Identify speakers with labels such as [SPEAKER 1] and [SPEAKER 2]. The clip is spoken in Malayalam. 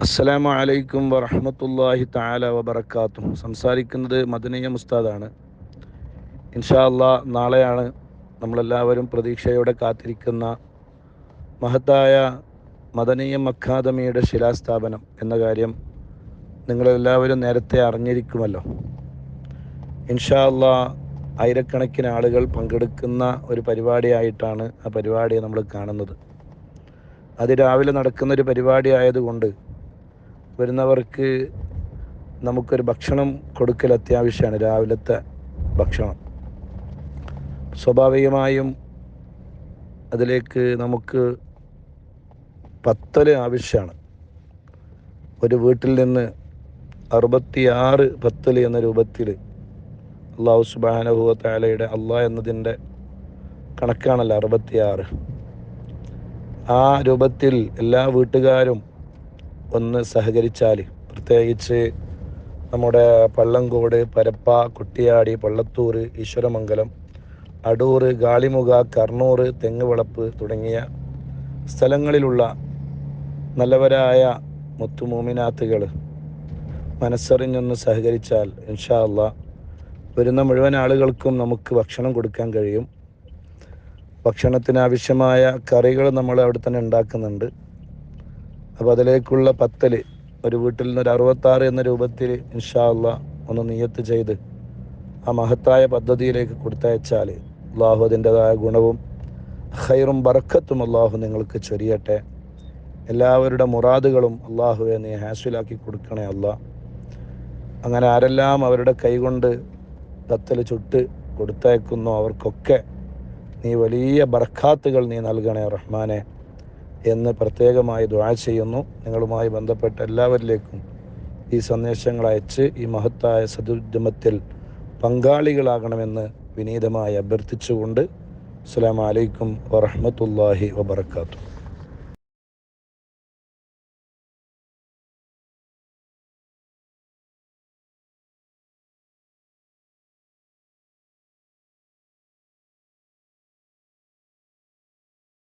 [SPEAKER 1] അസ്സലാമു അലൈക്കും വറഹമത്തല്ലാഹി താല വബർക്കാത്തും സംസാരിക്കുന്നത് മദനീയ മുസ്താദാണ് ഇൻഷാ അല്ലാ നാളെയാണ് നമ്മളെല്ലാവരും പ്രതീക്ഷയോടെ കാത്തിരിക്കുന്ന മഹത്തായ മദനീയ അക്കാദമിയുടെ ശിലാസ്ഥാപനം എന്ന കാര്യം നിങ്ങളെല്ലാവരും നേരത്തെ അറിഞ്ഞിരിക്കുമല്ലോ. ഇൻഷാ അല്ലാ ആയിരക്കണക്കിന് ആളുകൾ പങ്കെടുക്കുന്ന ഒരു പരിപാടിയായിട്ടാണ് ആ പരിപാടി നമ്മൾ കാണുന്നത്. അത് രാവിലെ നടക്കുന്ന ഒരു പരിപാടി ആയതുകൊണ്ട് വരുന്നവർക്ക് നമുക്കൊരു ഭക്ഷണം കൊടുക്കൽ അത്യാവശ്യമാണ് രാവിലത്തെ ഭക്ഷണം. സ്വാഭാവികമായും അതിലേക്ക് നമുക്ക് പത്തൽ ആവശ്യമാണ്. ഒരു വീട്ടിൽ നിന്ന് അറുപത്തിയാറ് പത്തൽ എന്ന രൂപത്തിൽ അള്ളാഹു സുബാനഹുവ താലയുടെ അള്ളാഹ് എന്നതിന്റെ കണക്കാണല്ലോ അറുപത്തിയാറ്. ആ രൂപത്തിൽ എല്ലാ വീട്ടുകാരും ഒന്ന് സഹകരിച്ചാൽ പ്രത്യേകിച്ച് നമ്മുടെ പള്ളങ്കോട് പരപ്പ കുട്ടിയാടി പള്ളത്തൂർ ഈശ്വരമംഗലം അടൂർ ഗാളിമുഖ കർണൂർ തെങ്ങുവളപ്പ് തുടങ്ങിയ സ്ഥലങ്ങളിലുള്ള നല്ലവരായ മുത്തുമൂമിനാത്തുകൾ മനസ്സറിഞ്ഞൊന്ന് സഹകരിച്ചാൽ ഇൻഷാ അള്ളാ വരുന്ന മുഴുവൻ ആളുകൾക്കും നമുക്ക് ഭക്ഷണം കൊടുക്കാൻ കഴിയും. ഭക്ഷണത്തിനാവശ്യമായ കറികൾ നമ്മൾ അവിടെ തന്നെ ഉണ്ടാക്കുന്നുണ്ട്. അപ്പോൾ അതിലേക്കുള്ള പത്തൽ ഒരു വീട്ടിൽ നിന്ന് ഒരു അറുപത്താറ് എന്ന രൂപത്തിൽ ഇൻഷാല്ല ഒന്ന് നിയത്ത് ചെയ്ത് ആ മഹത്തായ പദ്ധതിയിലേക്ക് കൊടുത്തയച്ചാൽ അള്ളാഹു അതിന്റെതായ ഗുണവും ഹൈറും ബർക്കത്തും അള്ളാഹു നിങ്ങൾക്ക് ചൊരിയട്ടെ. എല്ലാവരുടെ മുറാദുകളും അള്ളാഹുവെ നീ ഹാസിലാക്കി കൊടുക്കണേ അല്ല. അങ്ങനെ ആരെല്ലാം അവരുടെ കൈകൊണ്ട് കത്തൽ ചുട്ട് കൊടുത്തയക്കുന്നോ അവർക്കൊക്കെ നീ വലിയ ബർഖാത്തുകൾ നീ നൽകണേ റഹ്മാനെ. എന്ന് പ്രത്യേകമായി ദ്വാ ചെയ്യുന്നു. നിങ്ങളുമായി ബന്ധപ്പെട്ട എല്ലാവരിലേക്കും ഈ സന്ദേശങ്ങൾ അയച്ച് ഈ മഹത്തായ സതുദ്യമത്തിൽ പങ്കാളികളാകണമെന്ന് വിനീതമായി അഭ്യർത്ഥിച്ചുകൊണ്ട് അസ്സാം വലൈക്കും വറഹമത്തല്ലാഹി വബർക്കാത്തു